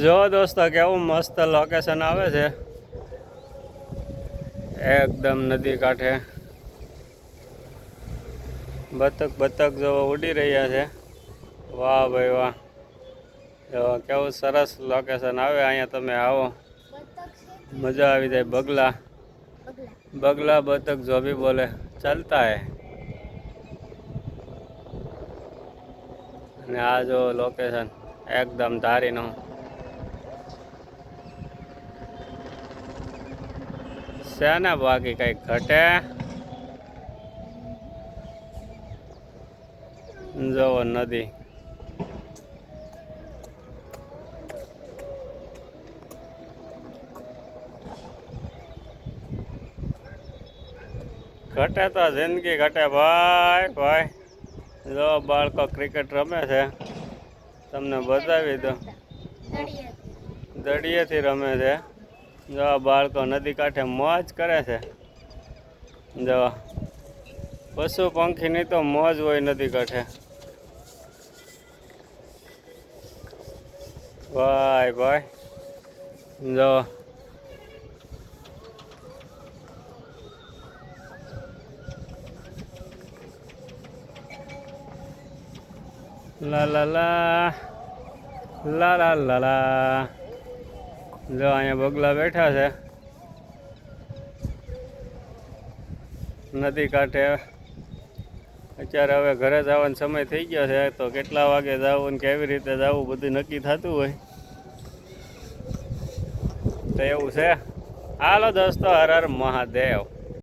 જો દોસ્તો, કેવું મસ્ત લોકેશન આવે છે. એકદમ નદી કાંઠે. બતક બતક જો ઉડી રહ્યા છે. વાહ ભાઈ વાહ. જો, કેવું સરસ લોકેશન આવે, અહીંયા તમે આવો. મજા આવી જાય, બગલા. બગલા બતક જો બી બોલે, ચાલતા હે. અને આ જો લોકેશન એકદમ ધારીનું. છે ને બાકી કઈ ઘટે? જવો નદી. ઘટે તો જિંદગી ઘટે ભાઈ ભાઈ. જો બાળકો ક્રિકેટ રમે છે. તમને બતાવી દો દડિયેથી રમે છે. જો બાળકો નદી કાંઠે મોજ કરે છે. જો પશુ પંખીની તો મોજ હોય નદી કાંઠે. ભાઈ ભાઈ, જો. લા લા લા. લા લા લા લા. જો અહીંયા બગલા બેઠા છે. નદી કાંઠે. અત્યારે હવે ઘરે જવાનો સમય થઈ ગયો છે, તો કેટલા વાગે જવું ને કેવી રીતે જવું, બધું નક્કી થતું હોય. તો એવું છે. હાલો દોસ્તો, હર હર મહાદેવ.